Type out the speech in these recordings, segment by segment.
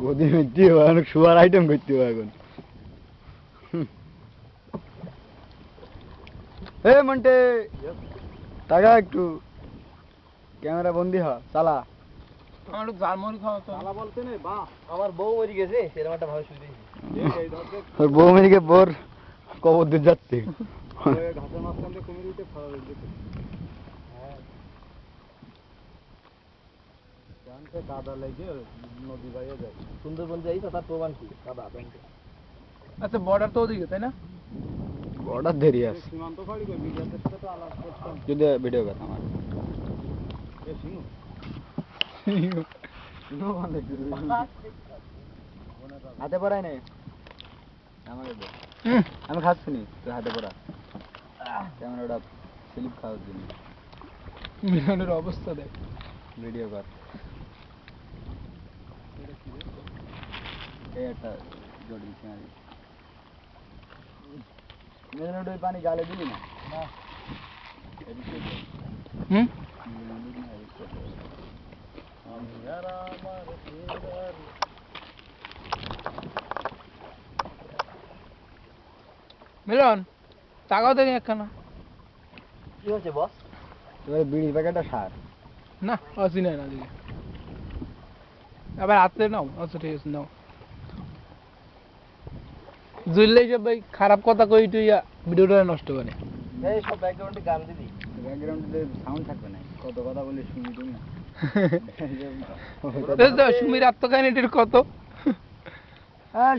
গদি মিটতে হবে অনেক শুয়ার আইটেম করতে হবে এখন। এ মন্টে টাকা একটু ক্যামেরা বন্দি হ চালা। আমার একটু তো। বলতে নেই বা আমার বউ মরে গেছে সেরকম একটা ভাবে দিয়েছি ওর বউ বোর কবর দিয়ে যাচ্ছে। ঘাসের মাঝখান দিয়ে কুমির উঠে খাওয়া কাদা লেগে নদী বাইরে যায় সুন্দরবন যাই তার প্রমাণ কি? কাদা ব্যাংকে। আচ্ছা বর্ডার তো ওদিকে তাই না? বর্ডার দেরি আছে। সীমান্ত করে মিডিয়াতে সাথে তো আলাপ করতাম। যদি ভিডিও কথা আমার। এ সিনু হাতে পড়াই নেই? আমাকে দে। আমি খাচ্ছি নি তুই হাতে পড়া। ক্যামেরাটা স্লিপ খাওয়ার জন্য। মিলনের অবস্থা দেখ। ভিডিও কর এই একটা সিনারি। ওই পানি গালে না। হুম। মিলন টাকাও দেখি একখানা। কি হচ্ছে বস? এবারে বিড়ি প্যাকেটটা সার। না আসি না না দিকে আবার হাতে নাও। আচ্ছা ঠিক আছে নাও। জুললে সব ভাই খারাপ কথা কই তুই ভিডিওটা নষ্ট করে। এই সব ব্যাকগ্রাউন্ডে গান দিবি। ব্যাকগ্রাউন্ডে সাউন্ড থাকবে না। কত কথা বলে শুনি তুমি? না সুমির আত্মকাহিনীটির কত?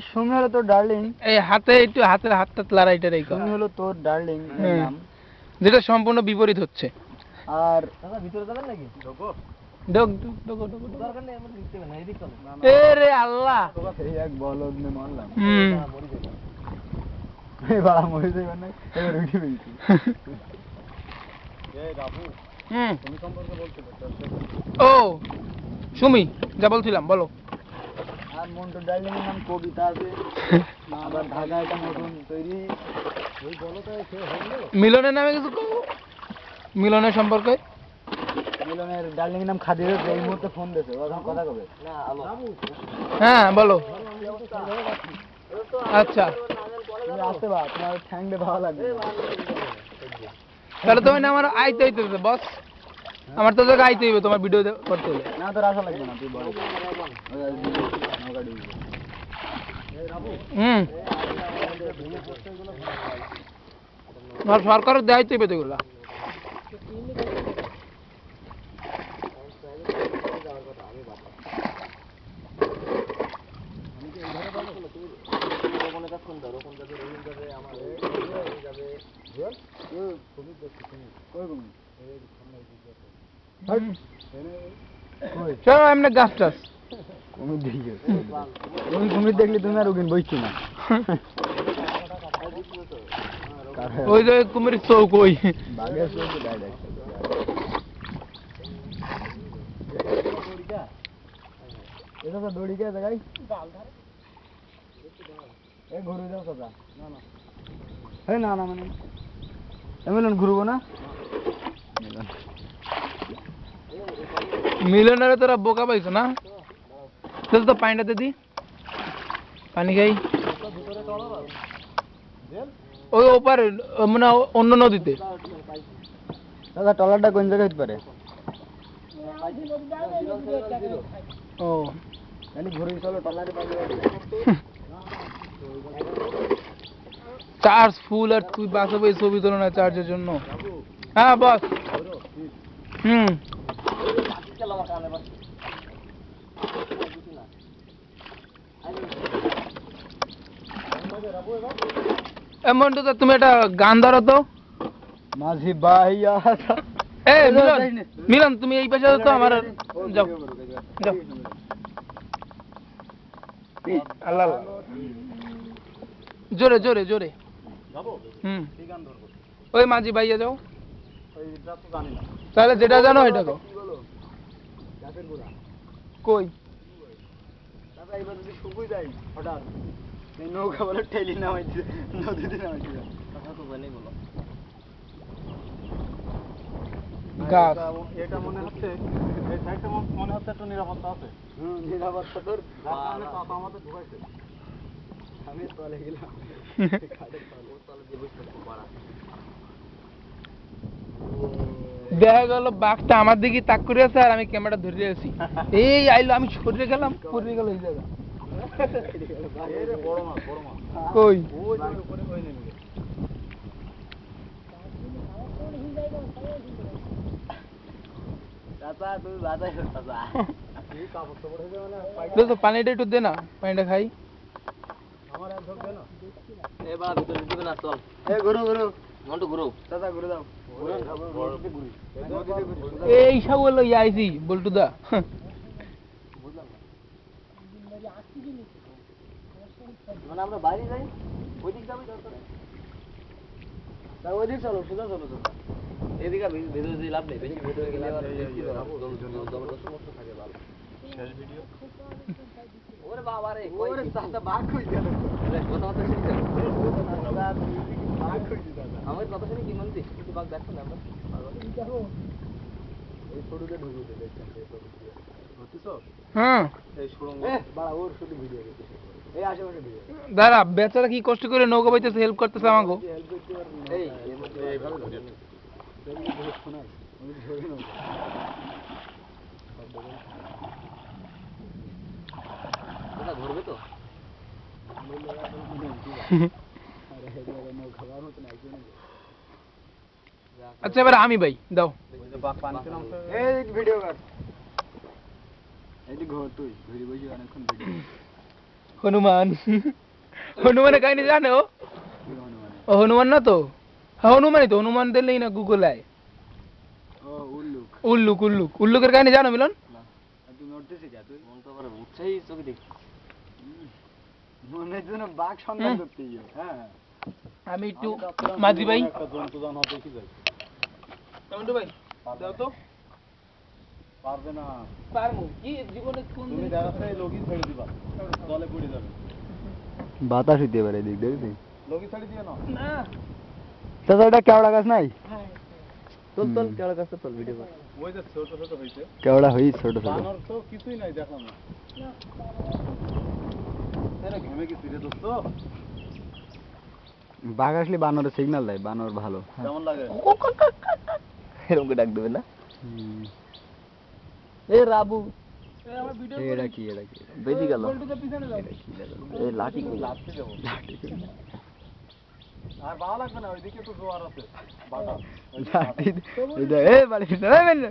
সুমি হলো তোর ডার্লিং এই হাতে একটু হাতের হাতটা লড়াইটা রেখো সুমি হলো তোর ডার্লিং হ্যাঁ। যেটা সম্পূর্ণ বিপরীত হচ্ছে। আর দাদা ভিতরে যাবেন নাকি? ঢোকো। ডোক ডোক ডোক ডোক ডোক। দরকার নেই আমাদের দিতে না এদিক চলো। এ রে আল্লাহ। এই এক বলদ নে মারলাম। হুম। না, মরে যাবে। এই বাড়া মরে যাবে না এবার উঠে পেয়েছি এই বাবু হুম। তুমি সম্পর্কে বলতে ও সুমি যা বলছিলাম বলো। আর মন্টু ডার্লিং এর নাম কবিতা আছে। আবার ঢাকা একটা নতুন তৈরি। ওই বলো তো সে হলো। মিলনের নামে কিছু কও মিলনের সম্পর্কে? মিলনের ডার্লিং নাম খাদির এই মুহূর্তে ফোন দিয়েছে। ও কথা কবে? হ্যাঁ বলো। আচ্ছা। তুমি আসতে বা তোমার ঠ্যাং দিয়ে ভালো লাগবে। তাহলে তুমি না আমার আইতে হইতেছে বস। আমার তো তোকে আইতে হইবে তোমার ভিডিও করতে হলে না তোর আসা লাগবে না তুই বল। হুম। আর সরকারের দায়িত্ব হইবে তো এগুলা রোপণের কাজ কোনটা রোপণ যাবে রহিম যাবে আমার যাবে কই চলো এমনি গাছ টাছ। কুমির দিকে তুমি কুমির দেখলে তুমি আর ওখানে বইছি না। ওই যে কুমির চৌক ওই। বাঘের চোখে এটা তো দড়ি কে জায়গায় এ ঘুরে যাও দাদা। না না হে না না মানে এমন ঘুরবো না। মিলন মিলনের তোরা বোকা পাইছো না? চল তো পানিটাতে দি। পানি খাই। ওই ওপারে মানে অন্য নদীতে। দাদা টলারটা কোন জায়গায় হতে পারে? ও। খালি ঘুরে চলো টলারে পাবে চার্জ ফুল আর তুই বাসে বই ছবি তোলো না চার্জের জন্য? হ্যাঁ বস। হুম। এমন তো তুমি একটা গান ধরো তো। মাঝি ভাইয়া। এ মিলন মিলন তুমি এই পাশে তো আমার যাও। যাও। আল্লাহ। জোরে জোরে জোরে। হুম। কি গান ধরবো? ওই মাঝি ভাইয়া যাও। তাহলে যেটা জানো এটা তো কই? নৌকা বলে ঠেলি নামাইছে নদীতে নামাইছে। কথা তো জানি বলো। গাছ। এটা মনে হচ্ছে এই সাইডটা মনে হচ্ছে একটু নিরাপত্তা আছে। হুম নিরাপত্তা তোর। আমাদের ঢুকাইছে। আমি তলে গেলাম। দেখা গেল বাঘটা আমার দিকে তাক করে আছে আর আমি ক্যামেরা ধরে আছি। এই আইলো আমি সরে গেলাম পড়ে গেল এই জায়গা। এই রে বড় মাছ বড় মাছ। কই? ওই যে উপরে ওই নেমে গেছে। চাচা তুমি বাধা চাচা। এই কাপড় টাপড় যাবে না পাই- দোস্ত পানিটা একটু দে না পানিটা খাই। এই সব হলো আইছি বল্টু দা মানে আমরা বাইরে যাই ওই দিক যাবি দরকার তা ওই দিক চলো সোজা চলো সোজা এদিকে ভেতরে দিয়ে লাভ নেই বেশি ভেতরে গেলে আবার জবরদস্ত থাকে ভালো শেষ ভিডিও ওরে বাবা রে ওরে চাচা বাঘ কই গেল কথা কথা শুনতে বাঘ কই দাদা আমার কথা শুনে কি মন দিস কিছু বাঘ দেখছ না আমরা দে দেখছেন এই ছোট ভিডিও বুঝছ হ্যাঁ এই সুরঙ্গ বাড়া ওর শুধু ভিডিও দেখতে এই আশেপাশে ভিডিও দাঁড়া বেচারা কি কষ্ট করে নৌকা বাইতেছে হেল্প করতেছে আমাকে এইভাবে ধরে নে। এমনি বহুত শোনাই আমি ধরে নাও ওটা ঘুরবে তো আচ্ছা এবার আমি ভাই দাও ওই যে বাঘ পানিতে নামছে এই ভিডিও কাট এই ঘর তুই ঘুরে বসে অনেকক্ষণ ভিডিও হনুমান হনুমানের কাহিনী জানো ও হনুমান না তো হ্যাঁ হনুমানই তো হনুমান দিলেই না গুগল আয় ও উল্লুক উল্লুক উল্লুক উল্লুকের কাহিনী জানো মিলন তুই নড়তেছিস যা তুই মন তো করে উৎসাহী চোখে দেখ মনের জন্য বাঘ সন্ধান। করতে গিয়ে হ্যাঁ। আমি একটু মাঝি ভাই। জন্তু জানোয়ার দেখি যাই টমেটো ভাই দাও তো। পারবে না। পারমু কি জীবনে কোন তুমি দেখাচ্ছে লগি ছেড়ে দিবা। জলে পড়ে যাবে। বাতাস হইতে পারে দিক দেখবি লগি ছেড়ে দিয়ে না। না। চাচা এটা কেওড়া গাছ নাই? হ্যাঁ। তোল তোল কেওড়া গাছ তোল ভিডিও কর। ওই যে ছোট ছোট হইছে। কেওড়া হই ছোট ছোট। বানর তো কিছুই নাই দেখলাম না এটা ঘেমে গেছি রে দোস্ত বাঘ আসলে বানরের সিগন্যাল দেয় বানর ভালো। কেমন লাগে? এরকম ডাক দেবে না? এ রাবু। এটা কি এটা কি? বেজি গেল। বল্টুকে পিছনে দাও এই লাঠি কই লাঠি দেবো আর ভালো লাগবে না ওইদিকে তো জোয়ার আছে বাটা লাঠি এ বাড়ি না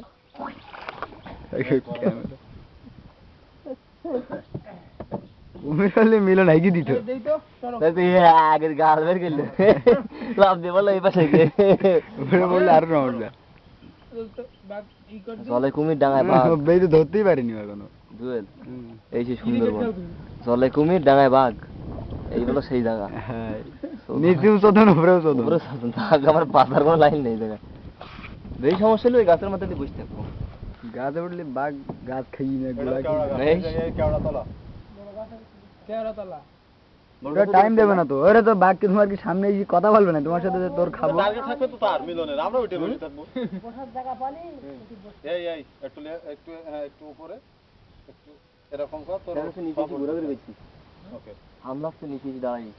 এই বেন হলে মিলন হাইকি দিত। দেই আগের গাল বের করলে। লাভ দিয়ে বলো এই পাশে গিয়ে উপরে আরও না উঠবে দোস্ত, বাঘ ই করছি জলে কুমির ডাঙায় বাঘ। তো ধরতেই পারিনি এখনও। জুয়েল এই যে সুন্দরবন জলে কুমির ডাঙায় বাঘ। এই হলো সেই জায়গা। হ্যাঁ। নিচেও চোদন উপরেও চোদন পুরো সাধারণ আমার বাঁধার কোনো লাইন নেই জায়গায়। বেশি সমস্যা হলে ওই গাছের মধ্যে দিয়ে বসে থাকব। গাছে উঠলে বাঘ গাছ খাই না টাইম দেবে না তো। ওরা তো বাকি তোমার কি সামনে এসে কথা বলবে না? তোমার সাথে তোর খাব। টার্গেট থাকবে তো তার মিলনের। আমরা উঠে বসে থাকব। এই এই একটু একটু হ্যাঁ একটু উপরে। একটু এরকম কর তোর নিচে এসে ঘোরাঘুরি করছি ওকে। আমরা তো নিচে এসে দাঁড়াই।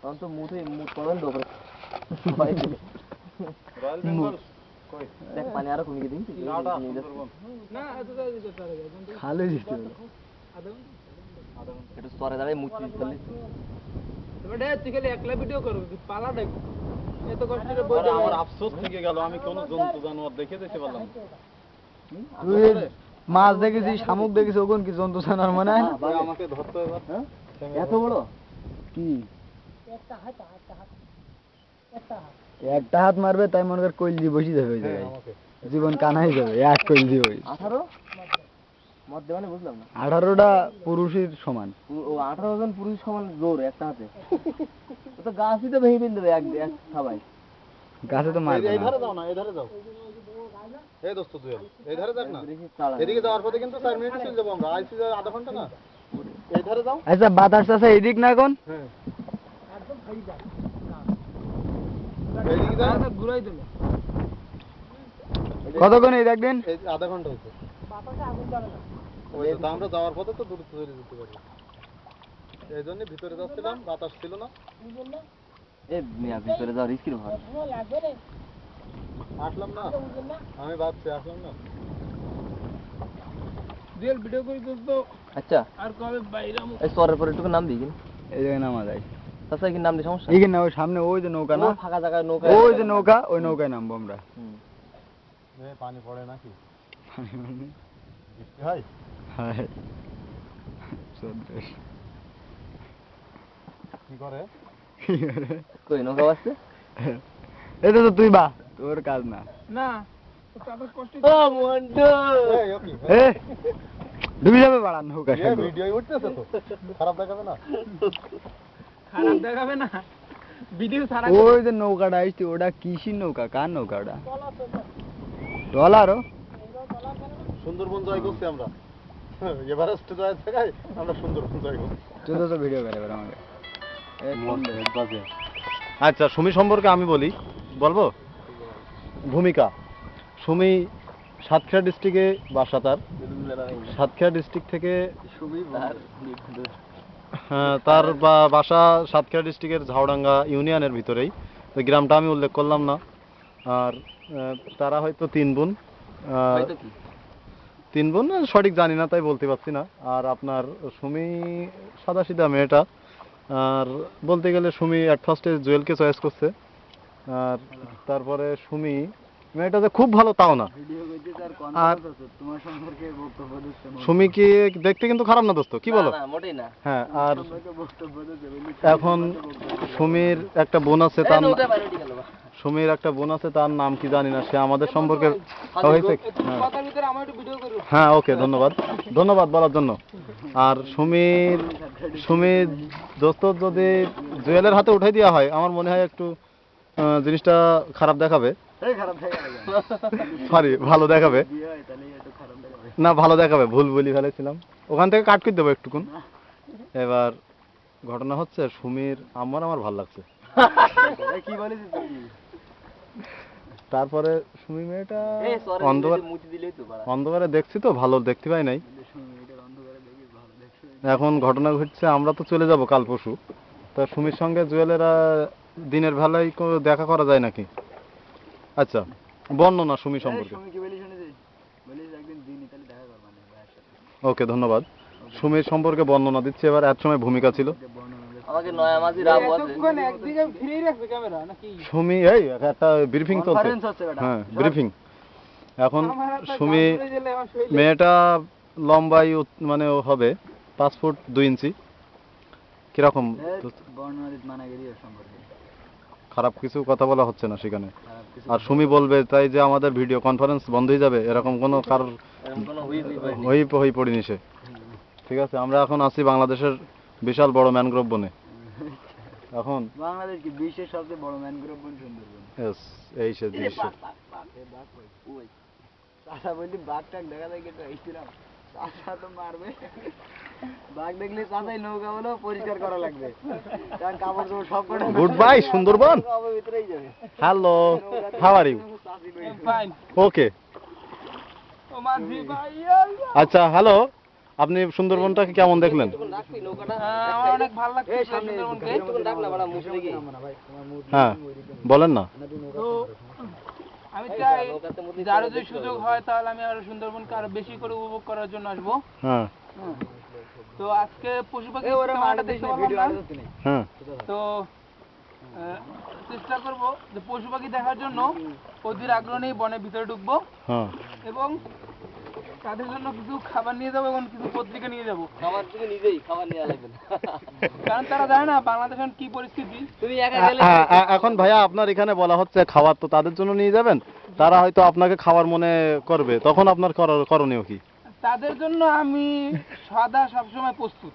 তখন তো মুঠে মুঠ করবেন রয়্যাল বেঙ্গল? কই? দেখ পানি আরও কমিয়ে দিন না, এত তাড়াতাড়ি যেতে পারে একটু স্তরে দাঁড়াই মুখ ফেললে তুই খালি একলা ভিডিও করবি পালা দেখ। এত কষ্ট করে আমার আফসোস থেকে গেল আমি কোনো জন্তু জানোয়ার দেখে যেতে পারলাম মাছ দেখেছিস শামুক দেখেছিস ওখান কি জন্তু জানার মনে হয় আমাকে ধরতে এবার। হ্যাঁ? এত বড়? কি? একটা হাত মারবে তাই মনে কর কইলজি বসে যাবে ওই জায়গায়। জীবন কানাই যাবে এক কইলজি ওই আঠারো? বুঝলাম না। আঠারোটা পুরুষের সমান। ও আঠারো জন পুরুষ সমান জোর একটা হাতে। ও তো গাছই তো ভেঙে এক এক সবাই গাছে তো মারবে এই- ধারে যাও না এই ধারে যাও। এই দোস্ত তুই এই ধারে যাক না। এদিকে যাওয়ার পথে কিন্তু চার মিনিটে চলে যাব আমরা। আইসি আধা ঘণ্টা না? এই ধারে যাও। আচ্ছা বাতাস টাসা এদিক না এখন? হ্যাঁ। এইদিকে যাও। ঘুরাই কতক্ষণ এই দেখবেন আধা ঘণ্টা হয়েছে ওই তো, তা আমরা যাওয়ার পথে তো দূরত্ব তৈরি করতে পারি। এই জন্য ভিতরে যাচ্ছিলাম বাতাস ছিল না। এ মিয়া ভিতরে যাও রিস্কির ভাই? আসলাম না। আমি ভাবছি আসলাম না। রিয়েল ভিডিও করি তো আচ্ছা। আর কবে বাইরে এই সরের পরে একটু নাম দিই এই জায়গায় নামা যায় তাছাড়া কি নাম দিয়ে সমস্যা? এইখানে না ওই সামনে ওই যে নৌকা না? ফাঁকা জায়গায় নৌকা ওই যে নৌকা ওই নৌকায় নামবো আমরা। পানি পড়ে নাকি? হয়? কি করে? কই নৌকা বাসছে এটা তো তুই বা তোর কাজ না। ডুবি যাবে বাড়া নৌকা ভিডিও উঠতেছে তো। খারাপ দেখাবে না? খারাপ দেখাবে না। ভিডিও সারা ওই যে নৌকাটা আসছে ওটা কিসির নৌকা কার নৌকা ওটা ডলারও সুন্দরবন জয় করছি আমরা। এভারেস্ট জয় থাকায় আমরা সুন্দরবন জয় তুই তো ভিডিও করে এবার আমাকে। আচ্ছা সুমি সম্পর্কে আমি বলি বলব? ভূমিকা। সুমি সাতক্ষীরা ডিস্ট্রিক্টে বাসা তার। সাতক্ষীরা ডিস্ট্রিক্ট থেকে হ্যাঁ, তার বা- বাসা সাতক্ষীরা ডিস্ট্রিক্টের ঝাউডাঙ্গা ইউনিয়নের ভিতরেই। তো গ্রামটা আমি উল্লেখ করলাম না। আর তারা হয়তো তিন বোন। আহ, হয়তো কি? তিন বোন? না, সঠিক জানি না তাই বলতে পারছি না। আর আপনার সুমি সাদা সিধা মেয়েটা আর বলতে গেলে সুমি অ্যাট ফার্স্টে জুয়েলকে চয়েস করছে। আর তারপরে সুমি মেয়েটা যে খুব ভালো তাও না। আর তোমার সম্পর্কে বক্তব্য দিচ্ছে সুমি কি দেখতে কিন্তু খারাপ না দোস্ত? কি বলো? হ্যাঁ আর এখন সুমির একটা বোন আছে তার সুমির একটা বোন আছে তার নাম কি জানি না সে আমাদের সম্পর্কে হ্যাঁ। করো। হ্যাঁ ওকে ধন্যবাদ। ধন্যবাদ বলার জন্য। আর সুমির সুমির দোস্ত যদি জুয়েলের হাতে উঠে দেওয়া হয় আমার মনে হয় একটু জিনিসটা খারাপ দেখাবে। সরি ভালো দেখাবে। না ভালো দেখাবে ভুল বলি ফেলেছিলাম। ওখান থেকে কাট করে দেবো একটুকুন। এবার ঘটনা হচ্ছে সুমির আমার আমার ভালো লাগছে। কি তুই তারপরে সুমি মেয়েটা অন্ধকার অন্ধকারে দেখছি তো ভালো দেখতে পাই নাই। এখন ঘটনা ঘটছে আমরা তো চলে যাব কাল পরশু। তা সুমির সঙ্গে জুয়েলেরা দিনের বেলায় দেখা করা যায় নাকি? আচ্ছা বর্ণনা সুমি সম্পর্কে। ওকে ধন্যবাদ। সুমির সম্পর্কে বর্ণনা দিচ্ছি এবার এক সময় ভূমিকা ছিল। আমাকে নয়া মাঝি আছে। একদিকে ফিরেই রাখবে ক্যামেরা নাকি? সুমি এই একটা ব্রিফিং চলছে। হ্যাঁ ব্রিফিং এখন সুমি মেয়েটা লম্বাই মানে হবে পাঁচ ফুট দুই ইঞ্চি। কীরকম? করি খারাপ কিছু কথা বলা হচ্ছে না সেখানে। আর সুমি বলবে তাই যে আমাদের ভিডিও কনফারেন্স বন্ধ হয়ে যাবে এরকম কোনো পাইনি হই হই পড়িনি সে। ঠিক আছে আমরা এখন আছি বাংলাদেশের বিশাল বড় ম্যানগ্রোভ বনে। এখন? বাংলাদেশ কি বিশ্বের সবচেয়ে বড় ম্যানগ্রোভ বন সুন্দরবন? Yes, এই সে দৃশ্য। ওই চাষা বললি বাঘটাক দেখা যায় কিন্তু এইছিলাম চাষা তো মারবে। বাঘ দেখলে চাষাই নৌকা বলো পরিষ্কার করা লাগবে। কারণ কাপড় চোপড় সব কটা গুড বাই সুন্দরবন। ভিতরেই যাবে। Hello how are you Fine. Okay ও মাঝি ভাই আচ্ছা হ্যালো আপনি সুন্দরবনটাকে কেমন দেখলেন? হ্যাঁ, আমার অনেক ভালো লাগছে এই সামনে সুন্দরবনকে। একটুকুন ডাক না বাড়া মুখ লেগে হ্যাঁ বলেন না। আমি চাই নৌকাতে যদি সুযোগ হয় তাহলে আমি আরও সুন্দরবনকে আরও বেশি করে উপভোগ করার জন্য আসব। হ্যাঁ। তো আজকে পশু পাখি হ্যাঁ। তো চেষ্টা করব যে পশু পাখি দেখার জন্য অধীর আগ্রহ নিয়ে বনের ভিতরে ঢুকবো। হ্যাঁ। এবং তাদের জন্য কিছু খাবার নিয়ে যাব এবং কিছু পত্রিকা নিয়ে যাব? খাবার তুমি নিজেই খাবার নিয়ে লাগবে কারণ তারা জানে না কি পরিস্থিতি। তুমি একা গেলে এখন ভাইয়া আপনার এখানে বলা হচ্ছে খাবার তো তাদের জন্য নিয়ে যাবেন? তারা হয়তো আপনাকে খাবার মনে করবে। তখন আপনার করণীয় কি? তাদের জন্য আমি সদা সবসময় প্রস্তুত।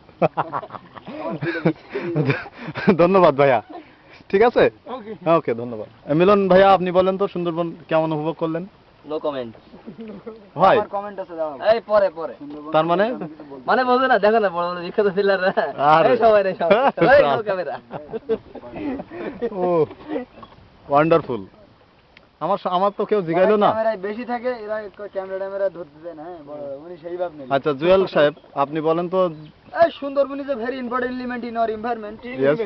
ধন্যবাদ ভাইয়া। ঠিক আছে? ওকে ওকে ধন্যবাদ। মিলন ভাইয়া আপনি বলেন তো সুন্দরবন কেমন উপভোগ করলেন? নো কমেন্ট ভাই আমার কমেন্ট আছে দাও। এই পরে পরে। তার মানে? মানে বোঝো না দেখো না বড় বড় বিখ্যাত ফিলাররা আরে। এই সবাই রে সবাই এই নো ক্যামেরা ও ওয়ান্ডারফুল আমার আমার তো কেউ জিগাইলো না। ক্যামেরায় বেশি থাকে এরা ক্যামেরা ট্যামেরা ধরতে দেয় না হ্যাঁ উনি সেই ভাব নেই। আচ্ছা জুয়েল সাহেব আপনি বলেন তো। এই Sundarban is a very important element in our Yes.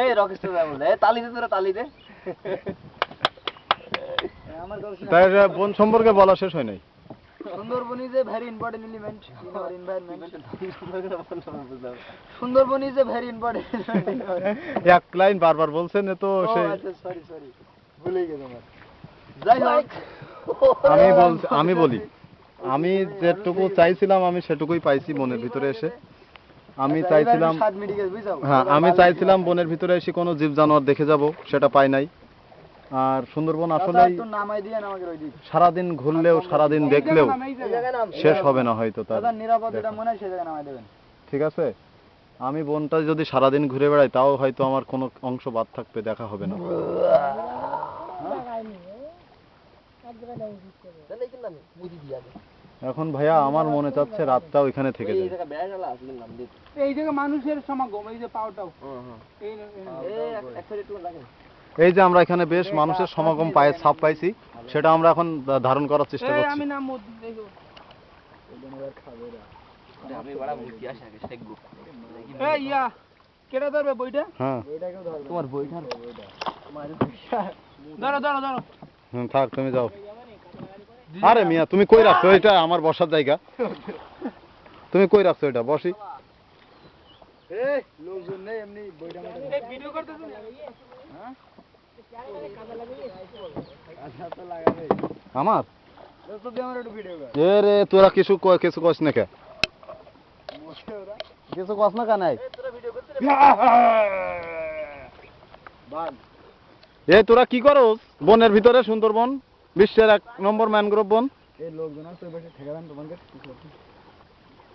এই তো বলে তালি দে তোরা তালি দে। তাই বন সম্পর্কে বলা শেষ হয় নাই। Sundarban is a very important element in our environment Sundarban is a very important এক লাইন বারবার বলছেন তো আচ্ছা সরি সরি ভুলে গেছি আমার যাই হোক। আমি বল আমি বলি। আমি যেটুকু চাইছিলাম আমি সেটুকুই পাইছি বনের ভিতরে এসে। আমি আচ্ছা, চাইছিলাম হ্যাঁ আমি চাইছিলাম বনের ভিতরে এসে কোনো জীব জানোয়ার দেখে যাব সেটা পাই নাই। আর সুন্দরবন দিক। সারাদিন ঘুরলেও সারাদিন দেখলেও শেষ হবে না হয়তো তার দাদা নিরাপদ এটা মনে হয় সেই জায়গায় নামাই দেবেন। ঠিক আছে? আমি বনটা যদি সারাদিন ঘুরে বেড়াই তাও হয়তো আমার কোনো অংশ বাদ থাকবে দেখা হবে না। এখন ভাইয়া আমার মনে চাচ্ছে রাতটা ওইখানে থেকে এই যায় আসলে এই জায়গায় মানুষের সমাগম এই যে পাওটাও। এই এই যে আমরা এখানে বেশ মানুষের সমাগম পায়ে ছাপ পাইছি সেটা আমরা এখন ধারণ করার চেষ্টা এই করছি। হ্যাঁ। থাক তুমি যাও। আরে মিয়া তুমি কই রাখছো? এটা আমার বসার জায়গা। তুমি কই রাখছো এটা? বসি। লোকজন নেই এমনি বইটা ভিডিও করতেছ আমার? এ রে তোরা কিছু কিছু কস না কে? কিছু কস না কেন এ তোরা কি করস? বনের ভিতরে সুন্দরবন বিশ্বের এক নম্বর ম্যানগ্রোভ বন।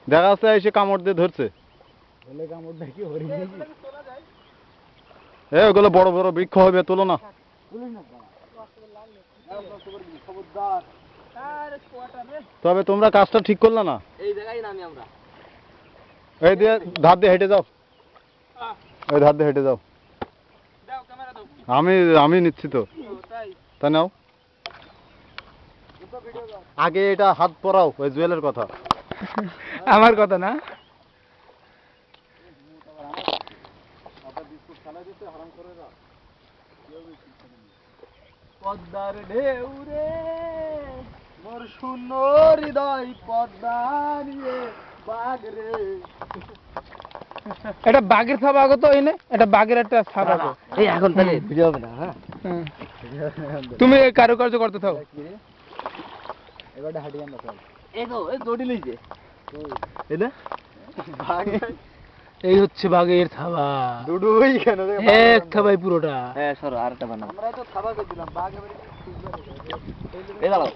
দেখা যাচ্ছে এসে কামড় দিয়ে ধরছে। কামড় দেখি হরি দেখি এ ওগুলো বড় বড় বৃক্ষ হবে তোলো না। তবে তোমরা কাজটা ঠিক করলে না। এই জায়গায় নামি আমরা। এই দিয়ে ধার দিয়ে হেঁটে যাও। ওই ধার দিয়ে হেঁটে যাও। দাও ক্যামেরা দাও। আমি আমি নিচ্ছি তো। তাই। নাও। আগে এটা হাত পরাও ওই জুয়েলের কথা। আমার কথা না? পদ্মার ঢেউ রে মোর শূন্য হৃদয় পদ্মা নিয়ে বাঘ রে। এটা বাঘের ছাপ আগো তো এনে এটা বাঘের একটা ছাপ আগো। এই এখন তাহলে ভিডিও হবে না হ্যাঁ? তুমি এই কারুকার্য করতে থাকো। এবারে হাঁটি আমরা চল এই তো এই দড়ি লইছে এটা বাঘ এই হচ্ছে বাঘের থাবা। দুডুই কেন এক থাবাই পুরোটা। হ্যাঁ সরো আরেকটা বানাও। আমরা তো থাবা করে দিলাম বাঘ এবারে এই দাঁড়াও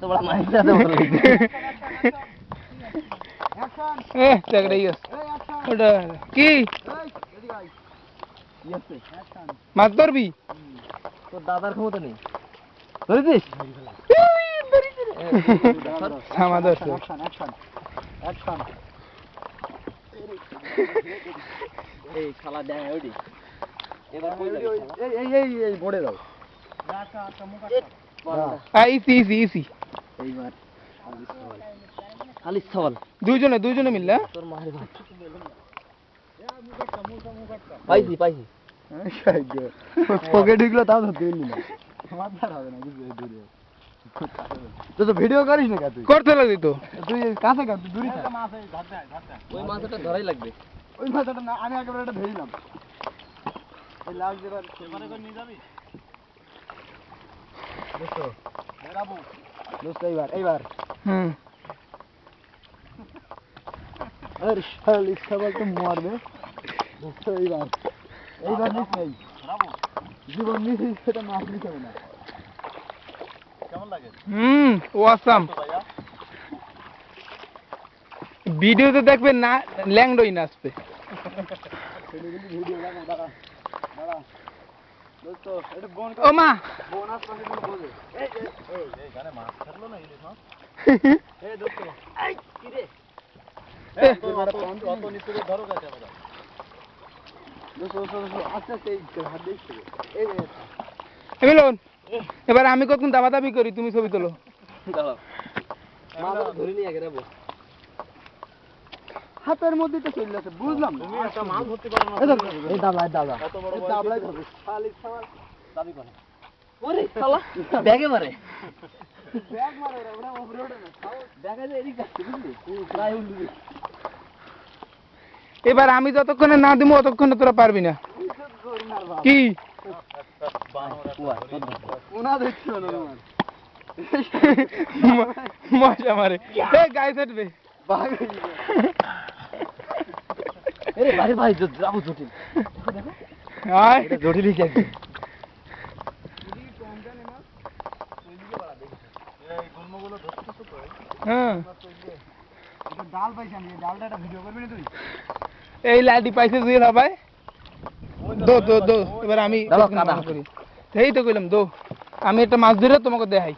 তো বড় মাইন্ড আছে বলে অ্যাকশন এ চাকরি গেছে ওটা কি? ইয়াছে অ্যাকশন মাছ ধরবি? তোর দাদার ক্ষমতা নেই। ধরেছিস? থামা ধরছে অ্যাকশন অ্যাকশন অ্যাকশন এই শালা দেয় ওইটি এই এই এই এই এই দাও ইসি ইসি ইসি এইবার খালি সওয়াল দুইজনে দুইজনে মিললে হ্যাঁ? তোর মায়ের ভাত পাইছি পাইছি পকেট ঢুকলো তাও ধরতে পারলি না। আমার হবে না তো ভিডিও করিস না কা তুই? করতে লাগবি তো। তুই কাছে কাছে দূরে থাক। ওই মাছটা ধরাই লাগবে। ওই মাথাটা না আমি একেবারে এটা ধরিলাম। এই লাল যেবার সেবারে করে নিয়ে যাবি? দোস্ত বেরাবো দোস্ত এইবার এইবার। হুম। আরে শাল ইচ্ছা বলতে মারবে। দোস্ত এইবার। এইবার নিস নেই। জীবন নিস সেটা মাছ নিতে হবে না। হুম ওয়াসাম ভিডিওতে দেখবেন না ল্যাংডই নাচবে ও মা ধরো যে, এবার আমি কতক্ষণ দাবা দাবি করি তুমি ছবি তোলো। হাতের মধ্যে তো চলে আছে বুঝলাম তুমি একটা মাল ধরতে পারো না। এই এই বড় এই দাবলাই ধরবে সামাল দাবি করে। ওরে শালা। ব্যাগে মারে। ব্যাগ মারে ওরা না দেখা যায় এদিকে বুঝলি? প্রায় উঠবে এবার আমি যতক্ষণে না দিব ততক্ষণে তোরা পারবি না। কি? না মজা মারে এ ভাই ভাই পাইছি এই করবি না তুই পাইছে জুয়েল হবাই দো দো দো এবার আমি করি। এই তো কইলাম দো। আমি একটা মাছ ধরে তোমাকে দেখাই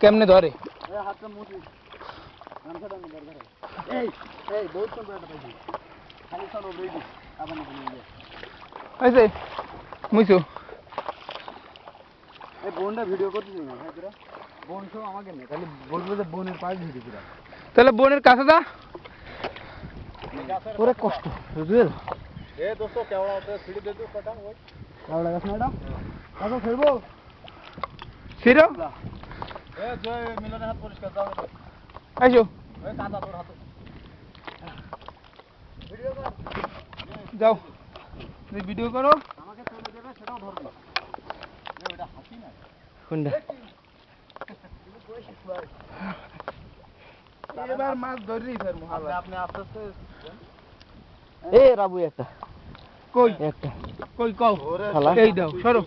কেমনে ধরে? মুইছো? এই বোনটা ভিডিও করতেছি না? বোন সব আমাকে খালি বলব যে বোনের পাশ ভিডিও করা তাহলে বোনের কাছে যা। ওরে কষ্ট বুঝলি? এ দোস্ত কেওড়া হতে সিঁড়ি দে তো কটা ওই ভালো লাগাস ম্যাডাম কত খেলব ছিড়ো এ জয় মিলনের হাত পরিষ্কার দাও আইসো ওই কাদা তোর হাতে যাও তুমি ভিডিও করো আমাকে তুলে দেবে সেটাও ধরবো কোনটা এবার মাছ ধরেই ফেলব আপনি আপনি আস্তে আস্তে এ রাবু একটা কই? একটা। কই কও? শালা এই দাও সরো।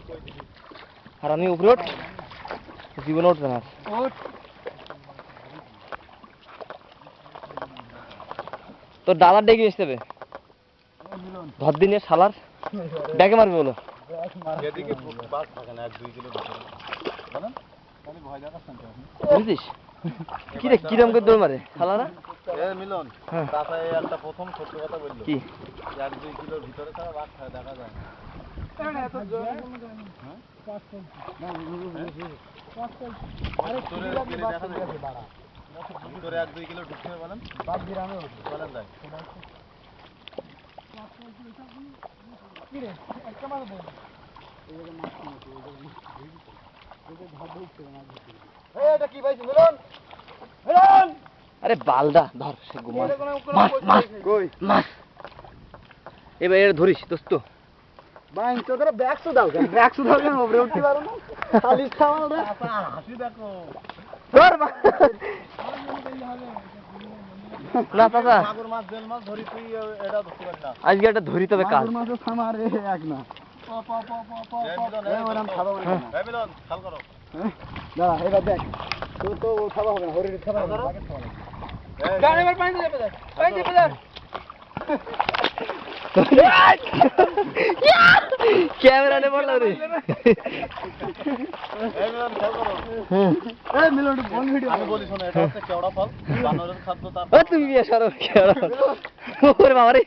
আর আমি উপরে উঠ জীবনে উঠবে না তোর দাদার ডেকে হবে। ধর দিনে শালার। ব্যাগে মারবে বলো। এদিকে বাস থাকে না এক দুই কিলো ভিতরে। বলেন খালি ভয় দেখাচ্ছেন তো আপনি বুঝছিস কি রে কিরম করে দৌড় মারে? শালারা? এ মিলন হ্যাঁ। একটা প্রথম সত্যি কথা বলল। কি? এক দুই কিলোর ভিতরে ছাড়া বাঘ খায় দেখা যায় ভিতরে যায়। ভিতরে এক দুই কিলো ঢুকতে বলেন। বলেন যাই এটা কি পাইছি মিলন? আরে বালদা ধর সে ঘুমা মাছ মাছ কই? মাছ এবার ধরিস দোস্ত। বাইন তো তোরা ব্যাগ তো দাও কেন? ব্যাগ তো দাও কেন? উপরে উঠতে পারো না। খালি খাওয়া ওরা হাসি দেখো। ধর না চাচা মাগুর মাছ বেল মাছ ধরি তুই এটা ধরতে পারি না। আজকে একটা ধরি তবে কাজ মাগুর মাছও খামার এক না। এই মিলন, এ এই ওরম খাব না। এই মিলন খেয়াল করো। হ্যাঁ? এবার দেখ। তো তো খাওয়া হবে না খাওয়া হবে না। গান এবার পানি চেপে দাও পানি ক্যামেরা নে পড়লাম রে কেওড়া ও তুমি বিয়ে সরো ওরে বাবা রে।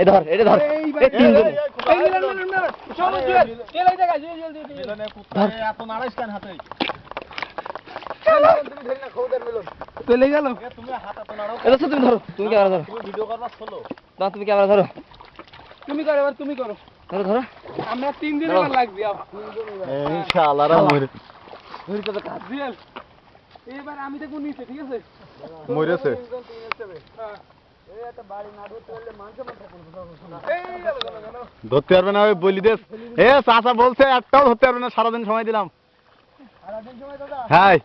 এই ধর এটা ধর। এই তিনজন এই মিলন মিলন মিলন। চলো জুয়েল জুয়েল এই জায়গায় জুয়েল জুয়েল জুয়েল এত নাড়াইস কেন হাতে তুমি ধরি না খৌদের মিলন চলে গেল? এটা তো তুমি ধরো তুমি ক্যামেরা ধরো। ভিডিও করবা চলো না তুমি ক্যামেরা ধরো। তুমি করো এবার তুমি করো। ধরো ধরো। আমরা তিন দিন এবার লাগবে আও। ইনশাআল্লাহ রা মরে ধরি তবে কাজ জুয়েল এবার আমি নিচে ঠিক আছে? মরেছে। হ্যাঁ। ধরতে পারবে না ওই বলি দেশ এ চাচা বলছে একটাও ধরতে পারবে না সারাদিন সময় দিলাম। সারাদিন সময় দাদা? হ্যাঁ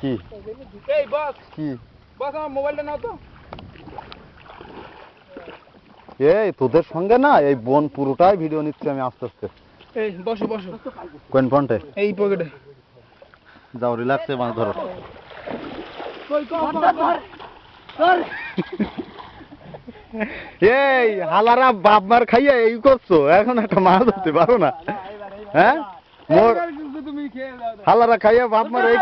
কি? এই বস। কি? বস আমার মোবাইলটা নাও তো। এই তোদের সঙ্গে না এই বন পুরোটাই ভিডিও নিচ্ছি আমি আস্তে আস্তে। এই বসো বসো। কোন ফন্টে এই পকেটে। যাও রিল্যাক্সে মাছ ধরো। এই হালারা বাপ মার খাইয়া এই করছ। এখন একটা মাছ ধরতে পারো না। হ্যাঁ? মোর হালারা খাইয়া বাপ মার এই